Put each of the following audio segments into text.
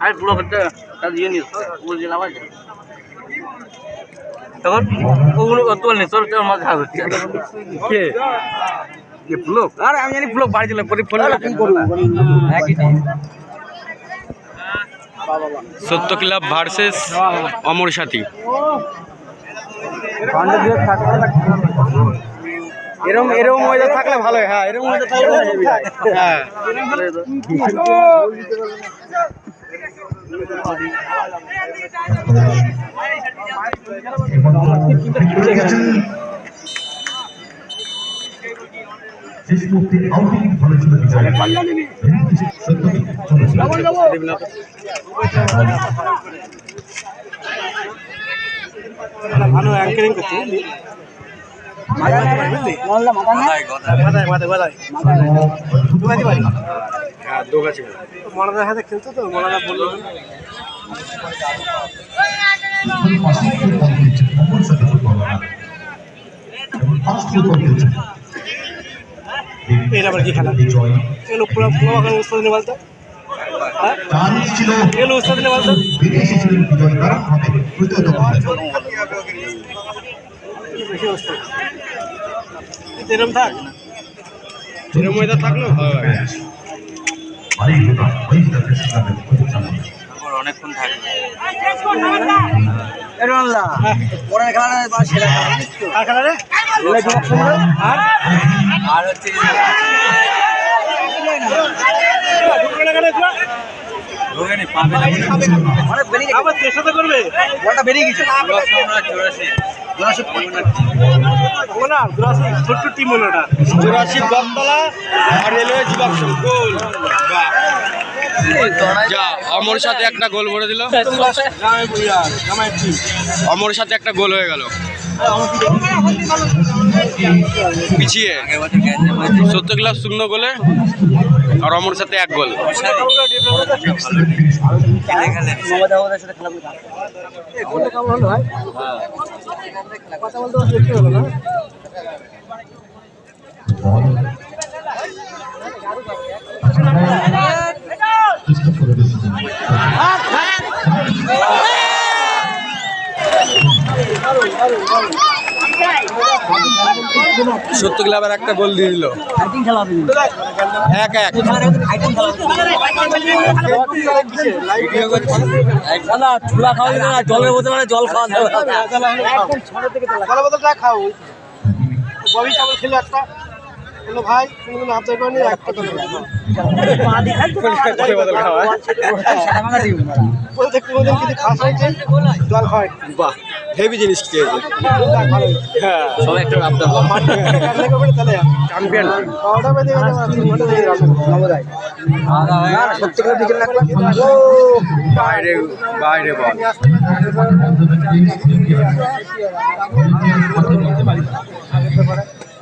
আর ব্লকটা তার তখন তোর হচ্ছে কে কে আর আমি জানি ব্লক বাড়ি দিলাম পরে ফোন করলাম সত্য ক্লাব ভার্সেস অমর সাথী এরকম এরকম ওয়েদার থাকলে ভালো হয় এরকম ওয়েদার থাকলে হ্যাঁ ভালো। ছিল ভালো অ্যাঙ্কারিং করছে মনাদার হাতে খেলতো তো? মনাদা বলল। এটা আবার কি খেলা? বিজয় এগুলো পুরো পুরো ওখানে উস্তাদ নিয়ে বলতো হ্যাঁ? এগুলো বলতো বেশি উস্তাদ এরকম থাক? এরকম ওয়েদার পরিচালনা অনেকক্ষণ থাকবে আর খেলা। আর? আর হচ্ছে আবার করবে? ছোট্ট টিম ওনাটা চুরাশি দমতলা রেলওয়ে যুবক গোল যা অমর সাথে একটা গোল ভরে দিল। অমর সাথে একটা গোল হয়ে গেল। পিছিয়ে। সত্য ক্লাস শূন্য গোলে আর অমর সাথে এক গোল। কথা বলতে সত্য ক্লাবের একটা গোল দিয়ে দিল। এক এক। জলের বোতলে জল খাওয়া জলের বোতলটা খাও। ববি চাবল খেলো একটা। বলল ভাই তুমি কোনো আবদার করেনি একটা বলতে কোনোদিন কিছু খাস হয়েছে জল বাহ। হেভি জিনিস খেয়েছে। হ্যাঁ। সবাই একটা চ্যাম্পিয়ন সত্যি করে বিকেল বাইরে বাইরে বল।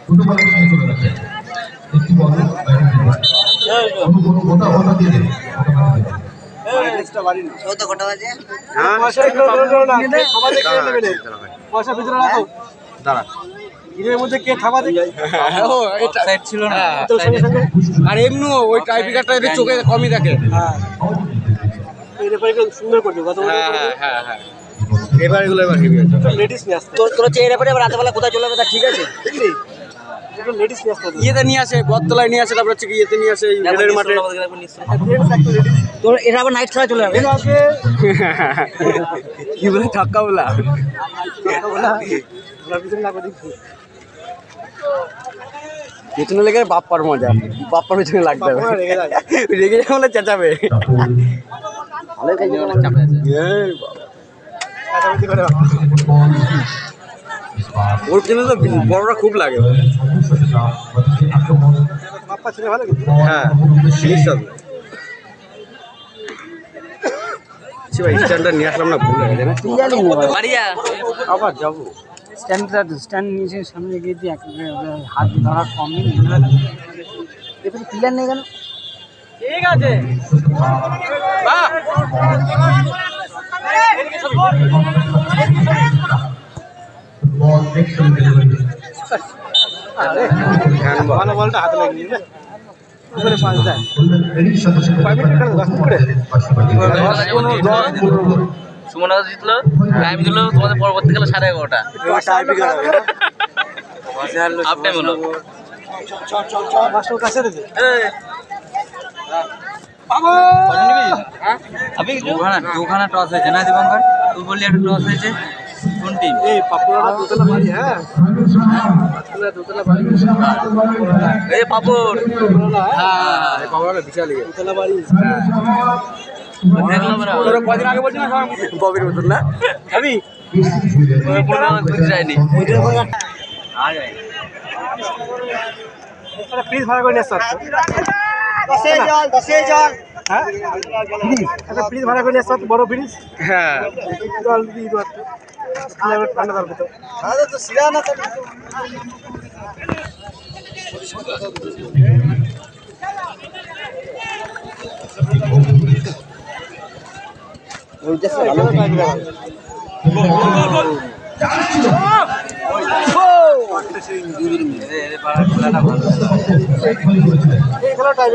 ফুটবলের সঙ্গে চলে যাচ্ছে একটি বল কোনো কোনো গোটা গোটা দিয়ে দেবে আর এমনি ওই টাইপিকারটা এদের চোখে কমই থাকে। হ্যাঁ। সুন্দর করবে হ্যাঁ হ্যাঁ হ্যাঁ হ্যাঁ। এবার এগুলো এবার তোর তোর হচ্ছে ব্যাপারে এবার রাতেবেলা কোথায় চলে যাবে ঠিক আছে? ইয়েতে নিয়ে আসে বটতলায় নিয়ে আসে তারপর হচ্ছে কি ইয়েতে নিয়ে আসে এই রেলের মাঠে। তোর এরা আবার নাইট খেলা চলে যাবে। কি বলে ধাক্কা বলা? পিছনে লেগে বাপ্পার মজা। বাপ্পার পেছনে লাগতে হবে রেগে যাবে বলে চেঁচাবে। এই বাবা। ওর পেছনে তো বড়রা খুব লাগে। হ্যাঁ স্ট্যান্ডটা নিয়ে আসলাম না ভুল হয়ে বাড়িয়া। আবার যাব। স্ট্যান্ডটা স্ট্যান্ড নিয়েছে সামনে গিয়ে দিয়ে হাত ধরা কম এরপরে প্লেয়ার নেই কেন? দেখতে হ্যান্ডবল ভালো বলটা হাতে লাগিয়ে পাঁচ দেয় সুমন দাদা জিতলো টাইম দিল তোমাদের পরবর্তীকালে সাড়ে এগারোটা হাফ টাইম হলো দুখানা টস হয়েছে না দীপঙ্কর তুই বললি একটা টস হয়েছে। কোন টিম এই পাপুরা দোতলা বাড়ি হ্যাঁ। দোতলা দোতলা বাড়ি। এই পাপড় হ্যাঁ। পাপুরা বিশাল দোতলা বাড়ি। দেখলাম না তোরা কদিন আগে বলছিস না ববির মতন না যায়নি প্লিজ ভাড়া করে নিয়ে দশে জল দশে জল। হ্যাঁ? একটা ফ্রিজ ভাড়া করে নিয়ে বড় ফ্রিজ হ্যাঁ। জল দিয়ে ঠান্ডা দরকার তো তো। সিরা না এই খেলা টাইপ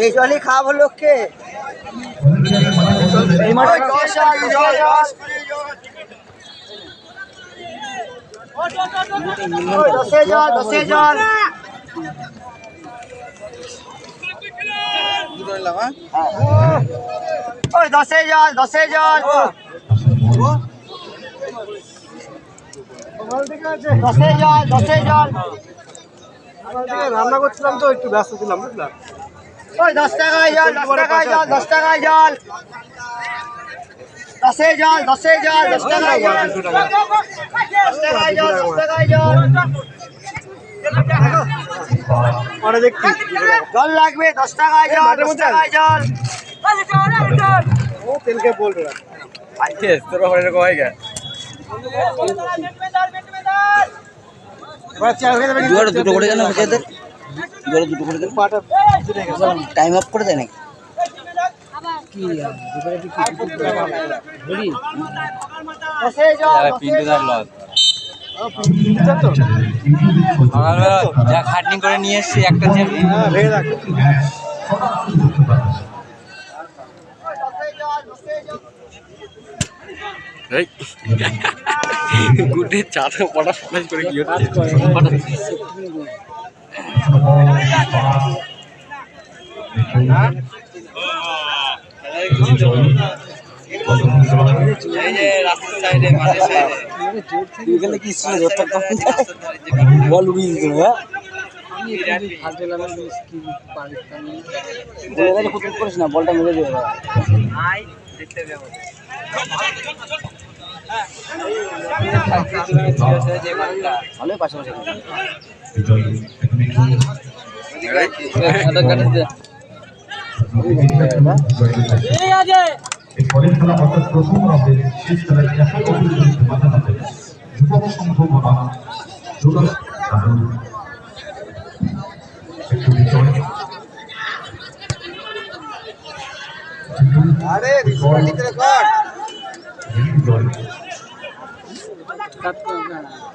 এই জলই খাওয়াবো লোককে? দশ জল দশ জল। ওই দশে জল দশে জল। দশে জল দশে জল। রান্না করছিলাম তো একটু ব্যস্ত ছিলাম বুঝলাম ওই দশ টাকায় জল দশ টাকায় জল দশ টাকায় জল। দশে জল দশে জল দশ টাকায় জল। দশ টাকায় জল দশ টাকায় জল। জল লাগবে দশ টাকায় জল দশ? টাকায় জল। ও তেলকে তোর হয় গা যাবে দুটো করে দেন বাচ্চাদের দুটো করে গেছে টাইম আপ করে দেয় নাকি? যা খাটনি করে নিয়ে এসছি, একটা চেপি হ্যাঁ ভেঙে রাখো গুডে চাটা পটা ফটাস করে কি হচ্ছে এই যে রাস্তার সাইডে মাঠের সাইডে এখানে কি বল উড়িয়ে দিল করিস না বলটা মেরে দেবে ভালোই পাশাপাশি বিজয়ী এই পরের খেলা অর্থাৎ প্রথম রাউন্ডের শেষ খেলায় একই অভিযোগের মাঝামাঝি যুবক সংঘ বনাম জোগাস কানুন একটু বিজয় আরে ভিতরে কর Katun.